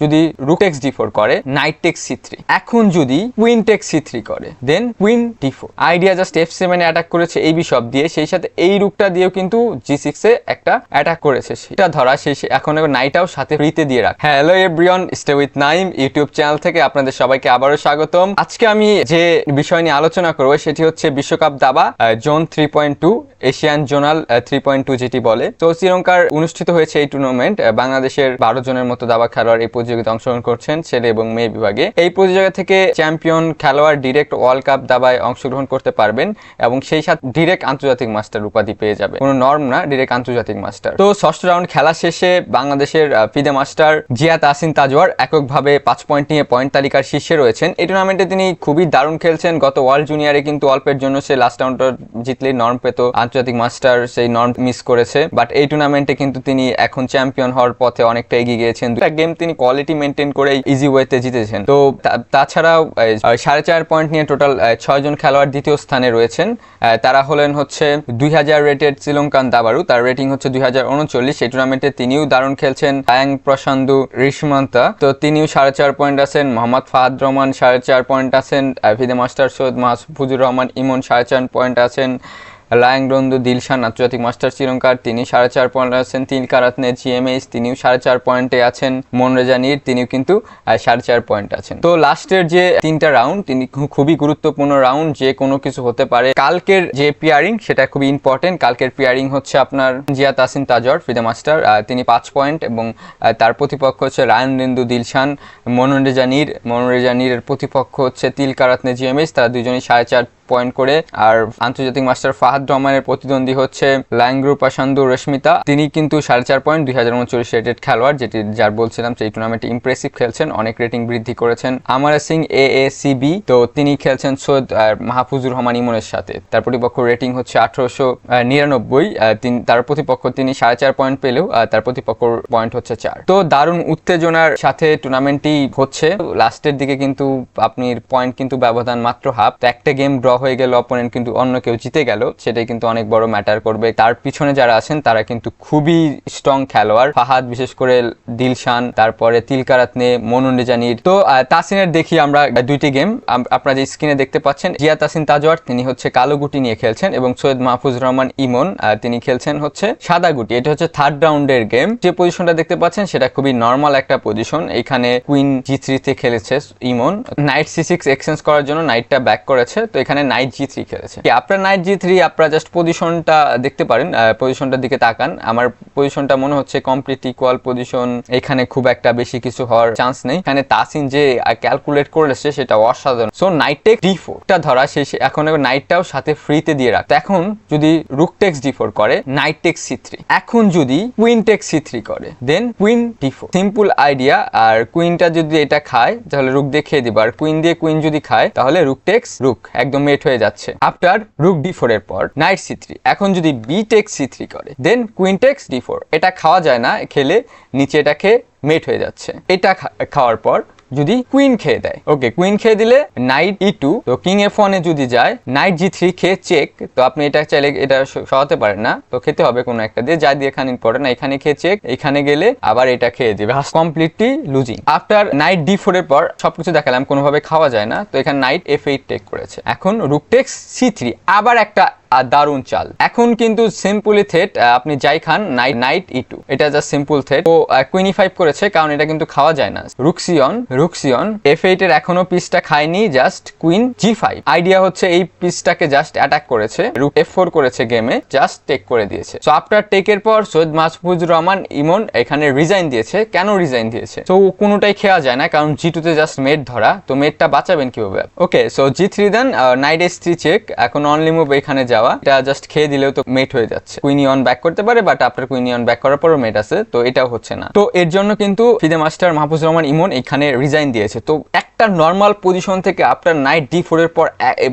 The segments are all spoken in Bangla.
যদি রুক টেক্স ডি ফোর করে নাইট টেক্স সি থ্রি এখন যদি কুইন টেক্স সি থ্রি করে দেন queen D four idea just F seven attack করেছে এই বিশপ দিয়ে, সেই সাথে এই রুকটা দিয়েও কিন্তু জি সিক্স এ একটা অ্যাটাক করেছে সেটা ধরা সেই এখন নাইটাও সাথে ফ্রিতে দিয়ে রাখ। Hello everyone stay with Naim YouTube channel থেকে আপনাদের সবাইকে আবারও স্বাগতম। আজকে আমি যে বিষয় নিয়ে আলোচনা করব, সেটি হচ্ছে বিশ্বকাপ দাবা zone three point two Asian zonal three point two যেটি বলে। তো শ্রীলঙ্কার অনুষ্ঠিত হয়েছে এই টুর্নামেন্ট বাংলাদেশের বারো জনের মতো দাবা খেলোয়াড় এই প্রতিযোগিতা অংশগ্রহণ করছেন ছেলে এবং মেয়ে বিভাগে। এই প্রতিযোগিতা থেকে চ্যাম্পিয়ন খেলোয়াড় ডিরেক্ট ওয়ার্ল্ড কাপ দাবায় অংশগ্রহণ করতে পারবেন এবং সেই সাথে ডিরেক্ট আন্তর্জাতিক মাস্টার উপাধি পেয়ে যাবে কোনো নর্ম না, ডিরেক্ট আন্তর্জাতিক মাস্টার। তো ষষ্ঠ রাউন্ড খেলা শেষে বাংলাদেশের ফিদে মাস্টার জিয়া আসিন তাজওয়ার এককভাবে পাঁচ পয়েন্ট নিয়ে পয়েন্ট তালিকার শীর্ষে রয়েছেন। এই টুর্নামেন্টে তিনি খুবই দারুণ খেলছেন। গত ওয়ার্ল্ড জুনিয়রে কিন্তু অল্পের জন্য সে লাস্ট রাউন্ড জিতলে নর্ম পেত। আন্তর্জাতিক মাস্টার সেই নর্ম মিস করেছে। বাট এই টুর্নামেন্টে কিন্তু তিনি এখন চ্যাম্পিয়ন হওয়ার পথে অনেকটা এগিয়ে গিয়েছেন। দুটা গেম তিনি কোয়ালিটি মেনটেন করে ইজি ওয়েতে জিতেছেন। তো তাছাড়াও সাড়ে চার পয়েন্ট নিয়ে টোটাল ছয় জন খেলোয়াড় দ্বিতীয় স্থানে রয়েছেন। তারা হলেন হচ্ছে দুই হাজার রেটেড শ্রীলঙ্কান দাবারু তার রেটিং হচ্ছে দুই হাজার উনচল্লিশ। এই টুর্নামেন্টে তিনিও দারুণ খেলছেন। আয়াং প্রশান্ত ঋষমন্তা তো তিনিও সাড়ে চার পয়েন্ট আছেন। মোহাম্মদ ফাহাদ রহমান সাড়ে চার পয়েন্ট আছেন। ভিদে মাস্টার সৈয়দ মাহফুজুর রহমান ইমন সাড়ে চার পয়েন্ট আছেন। লায়ং রন্দু, দিলশান, আন্তর্জাতিক মাস্টার শ্রীলঙ্কার তিনি সাড়ে চার পয়েন্ট আছেন। তিন কারাতনে জিএমএইচ, তিনিও সাড়ে চার পয়েন্টে আছেন। মনরেজানির তিনিও কিন্তু সাড়ে চার পয়েন্ট আছেন। তো লাস্টের যে তিনটা রাউন্ড, তিনি খুবই গুরুত্বপূর্ণ রাউন্ড, যে কোনো কিছু হতে পারে। কালকের যে পিয়ারিং সেটা খুবই ইম্পর্টেন্ট কালকের পিয়ারিং হচ্ছে আপনার জিয়া তাসিন তাজর ফিদে মাস্টার। তিনি পাঁচ পয়েন্ট এবং তার প্রতিপক্ষ হচ্ছে রায়ন রিন্দু দিলশান। মনোরেজানির মনোরেজানির প্রতিপক্ষ হচ্ছে তিল কারাতনে জিএমএস তারা দুজনেই সাড়ে চার পয়েন্ট করে। আর আন্তর্জাতিক মাস্টার ফাহাদ রহমানের প্রতিদ্বন্দ্বী হচ্ছে ল্যাংগ্রু পাশান্দু রশ্মিতা। তিনি কিন্তু সাড়ে চার পয়েন্ট দুই হাজার উনচল্লিশ রেটেড খেলোয়াড়, যেটি যার বলছিলাম সেই টুর্নামেন্টে ইমপ্রেসিভ খেলছেন, অনেক রেটিং বৃদ্ধি করেছেন। আমারা সিং এ এ সিবি তো তিনি খেলছেন সৈয়দ মাহফুজুর রহমান ইমনের সাথে। তার প্রতিপক্ষ রেটিং হচ্ছে আঠারোশো নিরানব্বই তার প্রতিপক্ষ তিনি সাড়ে চার পয়েন্ট পেলেও তার প্রতিপক্ষ পয়েন্ট হচ্ছে চার। তো দারুণ উত্তেজনার সাথে টুর্নামেন্টটি হচ্ছে। লাস্টের দিকে কিন্তু আপনি পয়েন্ট কিন্তু ব্যবধান মাত্র হাফ তো একটা গেম ড্র হয়ে গেল অপোনেন্ট কিন্তু অন্য কেউ জিতে গেল, সেটাই কিন্তু অনেক বড় ম্যাটার করবে। তার পিছনে যারা আছেন, তারা কিন্তু খুবই স্ট্রং খেলোয়াড়। ফাহাদ, বিশেষ করে দিলশান, তারপরে তিলকারাতনে মনুন্ডেজানির তো তাসিনের দেখি আমরা দুইটি গেম আপনারা যে স্ক্রিনে দেখতে পাচ্ছেন, জিয়া তাসিন তাজওয়ার, তিনি হচ্ছে কালো গুটি নিয়ে খেলছেন, এবং সৈয়দ মাহফুজ রহমান ইমন তিনি খেলছেন হচ্ছে সাদা গুটি। এটা হচ্ছে থার্ড রাউন্ডের গেম যে পজিশনটা দেখতে পাচ্ছেন, সেটা খুবই নর্মাল একটা পজিশন এখানে কুইন জি থ্রিতে খেলেছে Emon. Knight C six exchange করার জন্য নাইটটা ব্যাক করেছে। তো এখানে নাইট জি থ্রি খেলেছে। আপনার নাইট জি থ্রি আপনারা জাস্ট পজিশনটা দেখতে পারেন পজিশনটার দিকে তাকান। আমার পজিশনটা মনে হচ্ছে কমপ্লিট ইকুয়াল পজিশন এখানে খুব একটা বেশি কিছু হওয়ার চান্স নেই। এখানে তাসিন যে ক্যালকুলেট করেছে সেটা অসাধারণ। সো নাইট টেক ডি ফোরটা ধরা সে- এখন নাইটটাও সাথে ফ্রিতে দিয়ে রাখতো। এখন যদি রুক টেক্স ডি ফোর করে নাইট টেক্স সি থ্রি এখন যদি কুইন টেক্স সি থ্রি করে দেন queen D four simple idea আর কুইনটা যদি এটা খায়, তাহলে রুক দিয়ে খেয়ে দিবা। আর কুইন দিয়ে কুইন যদি খায়, তাহলে রুক টেক্স রুক একদম মেট হয়ে যাচ্ছে। আফটার রুক ডি ফোর এর পর নাইট সি থ্রি এখন যদি বি টেক্স সি থ্রি করে দেন কুইন টেক্স ডি ফোর এটা খাওয়া যায় না, খেলে নিচে এটাকে মেট হয়ে যাচ্ছে। এটা খাওয়ার পর যদি কুইন খেয়ে দেয়। ওকে কুইন খেয়ে দিলে নাইট ই টু তো কিং এফ ওয়ানে যদি যায় নাইট জি থ্রি খেয়ে চেক তো আপনি এটা চাইলে এটা স- সরাতে পারেন না, তো খেতে হবে কোনো একটা দিয়ে, যা দিয়ে এখানে ইম্পর্টেন্ট এখানে খেয়ে চেক এখানে গেলে আবার এটা খেয়ে দিবে। Completely losing after knight D four এর পর সবকিছু দেখালাম, কোনোভাবে খাওয়া যায় না, তো এখানে নাইট এফ এইট টেক করেছে। এখন রুক টেক্স সি থ্রি আবার একটা আর দারুণ চাল। এখন কিন্তু সিম্পলি থেট আপনি যাই খান নাইট নাইট ই টু এটা জাস্ট সিম্পল থেট ও কুইনি ফাইভ করেছে, কারণ এটা কিন্তু খাওয়া যায় না। রুক্সিয়ন রুক্সিয়ন এফ এইট এর এখনও পিসটা খায়নি just queen G five idea হচ্ছে এই পিসটাকে জাস্ট অ্যাটাক করেছে। রুক এফ ফোর করেছে গেমে জাস্ট টেক করে দিয়েছে। সো আফটার টেকের পর সৈয়দ মাহফুজুর রহমান ইমন এখানে রিজাইন দিয়েছে। কেন রিজাইন দিয়েছে? তো কোনোটাই খেয়া যায় না, কারণ জি টুতে জাস্ট মেট ধরা। তো মেটটা বাঁচাবেন কীভাবে? Okay so G three then knight S three check এখন অনলি মুভ এখানে যাওয়া, এটা জাস্ট খেয়ে দিলেও তো মেট হয়ে যাচ্ছে। কুইনি অন ব্যাক করতে পারে বাট আপনার কুইনি অন ব্যাক করার পরও মেট আছে, তো এটাও হচ্ছে না। তো এর জন্য কিন্তু ফিদে মাস্টার মাহফুজ রহমান ইমন এখানে রিজাইন দিয়েছে। তো একটা নর্মাল পজিশন থেকে আপনার নাইট ডি ফোর এর পর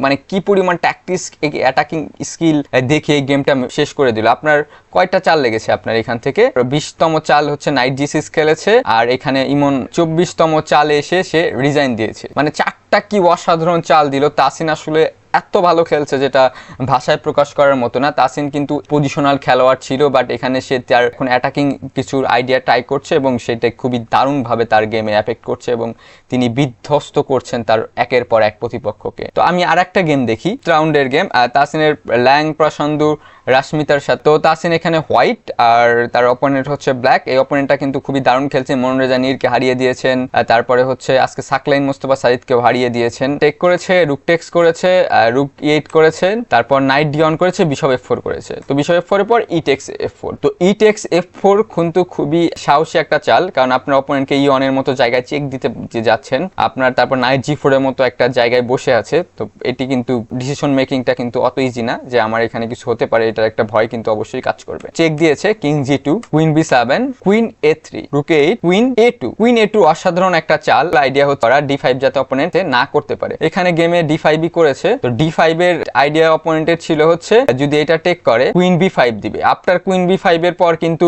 মানে কি পরিমাণ ট্যাকটিস অ্যাটাকিং স্কিল দেখে গেমটা শেষ করে দিল। আপনার কয়টা চাল লেগেছে আপনার এখান থেকে? বিশতম চাল হচ্ছে নাইট জি সিক্স খেলেছে, আর এখানে ইমন চব্বিশতম চালে এসে সে রিজাইন দিয়েছে। মানে চারটা কি অসাধারণ চাল দিল, তাসিন আসলে এত ভালো খেলছে যেটা ভাষায় প্রকাশ করার মতো না। তাসিন কিন্তু পজিশনাল খেলোয়াড় ছিল বাট এখানে সে তার এখন অ্যাটাকিং কিছুর আইডিয়া ট্রাই করছে এবং সেটা খুবই দারুণভাবে তার গেমে অ্যাফেক্ট করছে এবং তিনি বিধ্বস্ত করছেন তার একের পর এক প্রতিপক্ষকে। তো আমি আর একটা গেম দেখি রাউন্ডের গেম তাসিনের ল্যাং প্রসন্দু রাশ্মিতার সাথে। তো তাসিন এখানে হোয়াইট আর তার অপোনেন্ট হচ্ছে ব্ল্যাক। এই অপোনেন্টটা কিন্তু খুবই দারুণ খেলছে। মনোরেজা নীরকে হারিয়ে দিয়েছেন। তারপরে হচ্ছে আজকে সাকলাইন মোস্তফা সাইদকেও হারিয়ে দিয়েছেন। টেক করেছে রুক টেক্স করেছে রুক এইট করেছেন তারপর নাইট ডি অন করেছে বিশপ এফ ফোর করেছে। তো বিশপ এফ ফোরের পর ইটেক্স এফ ফোর তো ইটেক্স এফ ফোর কিন্তু খুবই সাহসী একটা চাল, কারণ আপনার অপোনেন্টকে ই অনের মতো জায়গায় চেক দিতে যে যাচ্ছেন। আপনার তারপর নাইট জি ফোরের মতো একটা জায়গায় বসে আছে। তো এটি কিন্তু ডিসিশন মেকিংটা কিন্তু অত ইজি না যে আমার এখানে কিছু হতে পারে এটার একটা ভয় কিন্তু অবশ্যই কাজ করবে। চেক দিয়েছে king G two queen B seven queen A three rook eight queen A two queen A two অসাধারণ একটা চাল। আইডিয়া হচ্ছে ওরা ডি ফাইভ যাতে অপোনেন্টে না করতে পারে। এখানে গেমে ডি ফাইভই করেছে। তো ডি ফাইভ এর আইডিয়া অপোনেন্টের ছিল হচ্ছে, যদি এটা টেক করে কুইন বি ফাইভ দিবে। আফটার কুইন বি ফাইভ এর পর কিন্তু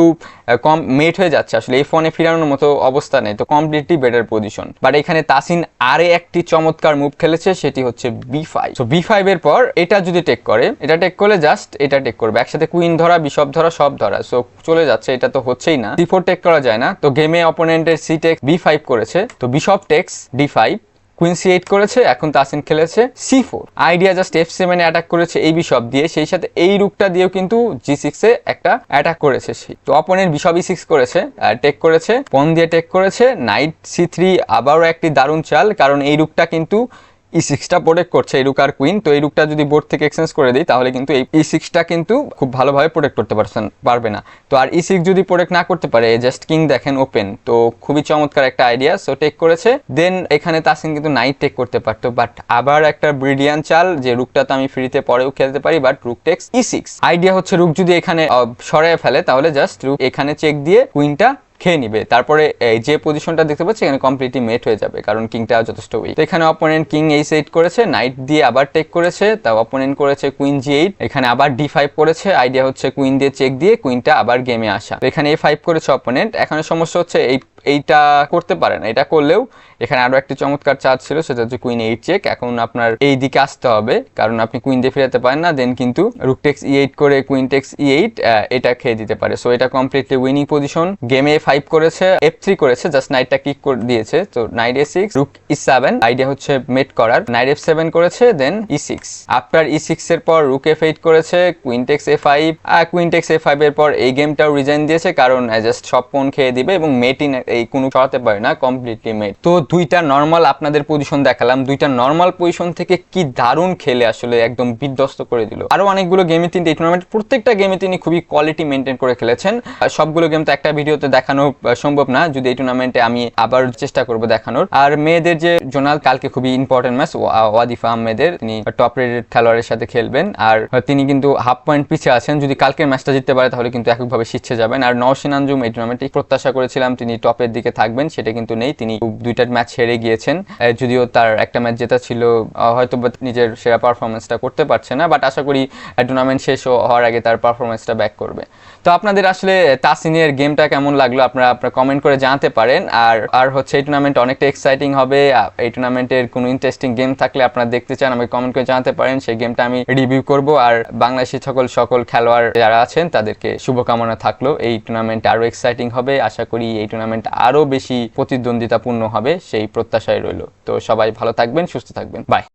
কম মেট হয়ে যাচ্ছে। আসলে এই ফোনে ফিরানোর মতো অবস্থা নেই। তো কমপ্লিটলি বেটার পজিশন বাট এখানে তাসিন আরে একটি চমৎকার মুভ খেলেছে, সেটি হচ্ছে বি ফাইভ তো বি ফাইভ এর পর এটা যদি টেক করে, এটা টেক করলে জাস্ট এটা টেক করবে। একসাথে কুইন ধরা বিশপ ধরা, সব ধরা। সো চলে যাচ্ছে, এটা তো হচ্ছেই না। ডি ফোর টেক করা যায় না। তো গেমে অপোনেন্টের সি টেক বি ফাইভ করেছে। তো bishop takes D five queen C eight করেছে, এখন তাসিন খেলেছে C four idea just F সেভেনে অ্যাটাক করেছে এই বিশপ দিয়ে। সেই সাথে এই রুকটা দিয়েও কিন্তু জি সিক্সে একটা অ্যাটাক করেছে সে। তো অপোনেন্ট বিশপ ই সিক্স করেছে টেক করেছে পন দিয়ে টেক করেছে নাইট সি থ্রি আবারও একটি দারুণ চাল, কারণ এই রুকটা কিন্তু ই সিক্সটা প্রোটেক্ট করছে, এই রুক আর কুইন তো এই রুকটা যদি বোর্ড থেকে এক্সচেঞ্জ করে দিই, তাহলে কিন্তু এই ই সিক্সটা কিন্তু খুব ভালোভাবে প্রোটেক্ট করতে পারছেন, পারবে না। তো আর ই সিক্স যদি প্রোটেক্ট না করতে পারে জাস্ট কিং দেখেন ওপেন তো খুবই চমৎকার একটা আইডিয়া সো টেক করেছে। দেন এখানে তাসিন কিন্তু নাইট টেক করতে পারতো বাট আবার একটা ব্রিলিয়ান চাল, যে রুকটা তো আমি ফ্রিতে পরেও খেলতে পারি but rook takes E six idea হচ্ছে রুক যদি এখানে সরাই ফেলে, তাহলে জাস্ট রুক এখানে চেক দিয়ে কুইনটা খেয়ে নিবে। তারপরে এই যে পজিশনটা দেখতে পাচ্ছি, এখানে কমপ্লিটলি মেট হয়ে যাবে, কারণ কিংটা যথেষ্ট উইক তো এখানে অপোনেন্ট কিং এইচ এইট করেছে নাইট দিয়ে আবার টেক করেছে তা অপোনেন্ট করেছে কুইন জি এইট এখানে আবার ডি ফাইভ করেছে আইডিয়া হচ্ছে কুইন দিয়ে চেক দিয়ে কুইনটা আবার গেমে আসা। তো এখানে এ ফাইভ করেছে অপোনেন্ট এখানে সমস্যা হচ্ছে এই এইটা করতে পারেন। এটা করলেও এখানে আরও একটি চমৎকার চার্জ ছিল, সেটা হচ্ছে কুইন এইট চেক এখন আপনার এই দিকে আসতে হবে, কারণ আপনি কুইন দিয়ে ফিরাতে পারেন না দেন কিন্তু রুক টেক্স ই এইট করে কুইন টেক্স ই এইট এটা খেয়ে দিতে পারে। সো এটা কমপ্লিটলি উইনিং পজিশন গেমে ফাইভ করেছে এফ থ্রি করেছে জাস্ট নাইটটা কিক করে দিয়েছে। তো knight A six rook E seven idea হচ্ছে মেট করার। নাইট এফ সেভেন করেছে then E six after E six এর পর রুক এফ এইট করেছে কুইন টেক্স এ ফাইভ আর কুইন টেক্স এ ফাইভ এর পর এই গেমটাও রিজাইন দিয়েছে, কারণ জাস্ট সব ফোন খেয়ে দিবে এবং মেটিন এই কোনো সরাতে পারে না কমপ্লিটলি মেট তো দুইটা নর্মাল আপনাদের পজিশন দেখালাম, দুইটা নর্মাল পজিশন থেকে কি দারুণ খেলে আসলে একদম বিধ্বস্ত করে দিল। আরও অনেকগুলো গেমে তিনি এই টুর্নামেন্ট প্রত্যেকটা গেমে তিনি খুবই কোয়ালিটি মেনটেন করে খেলেছেন। সবগুলো গেম তো একটা ভিডিওতে দেখানো সম্ভব না, যদি এই টুর্নামেন্টে আমি আবার চেষ্টা করব দেখানোর। আর মেয়েদের যে জোনাল, কালকে খুবই ইম্পর্টেন্ট ম্যাচ ওয়াদিফা আহমেদের, তিনি টপ রেটেড খেলোয়াড়ের সাথে খেলবেন। আর তিনি কিন্তু হাফ পয়েন্ট পিছিয়ে আছেন, যদি কালকের ম্যাচটা জিততে পারে তাহলে কিন্তু এককভাবে শিখছে যাবেন। আর নওশিন আঞ্জুম এই টুর্নামেন্টে প্রত্যাশা করেছিলাম, তিনি টপের দিকে থাকবেন, সেটা কিন্তু নেই। তিনি দুইটা ম্যাচ হেরে গিয়েছেন। যদিও তার একটা ম্যাচ জেতা ছিল হয়তো নিজের সেরা পারফরমেন্সটা করতে পারছে না বাট আশা করি টুর্নামেন্ট শেষ হওয়ার আগে তার পারফরমেন্সটা ব্যাক করবে। তো আপনাদের আসলে তাসিনের গেমটা কেমন লাগল, আপনারা আপনারা কমেন্ট করে জানাতে পারেন। আর আর হচ্ছে, এই টুর্নামেন্ট অনেকটা এক্সাইটিং হবে। এই টুর্নামেন্টের কোনো ইন্টারেস্টিং গেম থাকলে আপনারা দেখতে চান, আমাকে কমেন্ট করে জানাতে পারেন। সেই গেমটা আমি রিভিউ করব। আর বাংলাদেশের সকল সকল খেলোয়াড় যারা আছেন, তাদেরকে শুভকামনা থাকল। এই টুর্নামেন্ট আরও এক্সাইটিং হবে। আশা করি, এই টুর্নামেন্ট আরও বেশি প্রতিদ্বন্দ্বিতাপূর্ণ হবে সেই প্রত্যাশায় রইল। তো সবাই ভালো থাকবেন সুস্থ থাকবেন। বাই